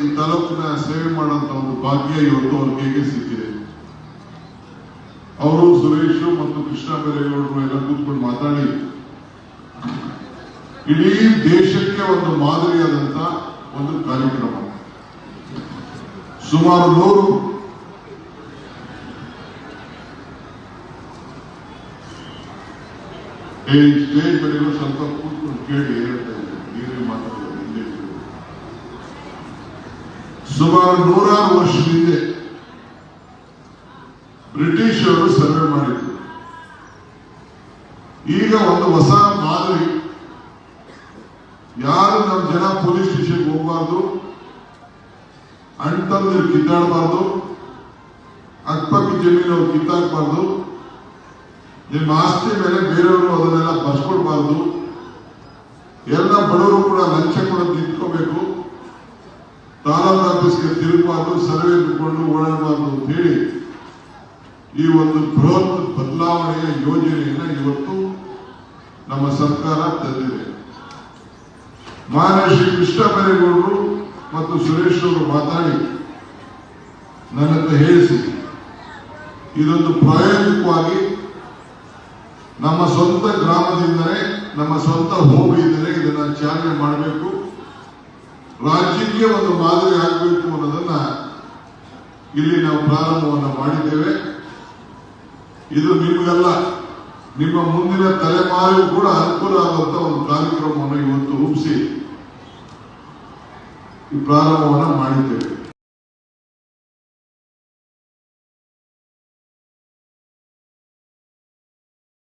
ಈ ತಾಲೂಕಿನ ಸೇವೆ ಮಾಡುವಂತ ಒಂದು ಭಾಗ್ಯ ಇವತ್ತು ಅವ್ರ ಕೈಗೆ ಸಿಕ್ಕಿದೆ. ಅವರು ಸುರೇಶ್ ಮತ್ತು ಕೃಷ್ಣ ಬೈರೇಗೌಡರು ಎಲ್ಲ ಕೂತ್ಕೊಂಡು ಮಾತಾಡಿ, ಇಡೀ ದೇಶಕ್ಕೆ ಒಂದು ಮಾದರಿಯಾದಂತ ಒಂದು ಕಾರ್ಯಕ್ರಮ. ಸುಮಾರು ನೂರು ಸ್ಟೇಜ್ ಮೇಲೆ ಸ್ವಲ್ಪ ಕೂತ್ಕೊಂಡು ಕೇಳಿ ಹೇಳ್ತಾ ಇದ್ದಾರೆ ನೀವೇ ಮಾತಾಡೋದು ಹಿಂದೆ ಇದ್ರು. ಸುಮಾರು ನೂರಾರು ವರ್ಷದ ಹಿಂದೆ ಬ್ರಿಟಿಷರು ಸರ್ವೆ ಮಾಡಿದ್ರು. ಈಗ ಒಂದು ಹೊಸ ಮಾದರಿ. ಯಾರು ನಮ್ಮ ಜನ ಪೊಲೀಸ್ ಸ್ಟೇಷನ್ಗೆ ಹೋಗಬಾರ್ದು? ಅಣ್ತಂದ್ರೆ ಕಿತ್ತಾಡಬಾರ್ದು. ಅಕ್ಕಪಕ್ಕ ಜಮೀನು ಕಿತ್ತಾಕ್ಬಾರ್ದು ನಿಮ್ಮ ಆಸ್ತಿ ಮೇಲೆ ಬೇರೆಯವರು ಅದನ್ನೆಲ್ಲ ಬಸ್ಕೊಡ್ಬಾರ್ದು ಎಲ್ಲ ಬಡವರು ಕೂಡ ಲಂಚ ಕೂಡ ನಿಂತ್ಕೋಬೇಕು. ತಾಲೂಕು ಆಫೀಸ್ಗೆ ತಿರುಗಬಾರ್ದು ಸರ್ವೆ ಇಟ್ಕೊಂಡು ಓಡಾಡಬಾರ್ದು ಅಂತ ಹೇಳಿ ಈ ಒಂದು ಬೃಹತ್ ಬದಲಾವಣೆಯ ಯೋಜನೆಯನ್ನ ಇವತ್ತು ನಮ್ಮ ಸರ್ಕಾರ ತಂದಿದೆ. ಮಾನ್ಯ ಶ್ರೀ ಕೃಷ್ಣ ಮತ್ತು ಸುರೇಶ್ ಅವರು ಮಾತಾಡಿ ನನ್ನನ್ನು ಹೇಳಿಸಿ. ಇದೊಂದು ಪ್ರಾಯೋಗಿಕವಾಗಿ ನಮ್ಮ ಸ್ವಂತ ಗ್ರಾಮದಿಂದಲೇ, ನಮ್ಮ ಸ್ವಂತ ಹೋಮಿಯಿಂದಲೇ ಇದನ್ನು ಚಾಲನೆ ಮಾಡಬೇಕು. ರಾಜ್ಯಕ್ಕೆ ಒಂದು ಮಾದರಿ ಆಗಬೇಕು ಅನ್ನೋದನ್ನ ಇಲ್ಲಿ ನಾವು ಪ್ರಾರಂಭವನ್ನು ಮಾಡಿದ್ದೇವೆ. ಇದು ನಿಮಗೆಲ್ಲ, ನಿಮ್ಮ ಮುಂದಿನ ತಲೆಮಾರಿಗೂ ಕೂಡ ಅನುಕೂಲ ಆಗುವಂತ ಒಂದು ಕಾರ್ಯಕ್ರಮವನ್ನು ಇವತ್ತು ರೂಪಿಸಿ ಈ ಪ್ರಾರಂಭವನ್ನು ಮಾಡಿದ್ದೇವೆ.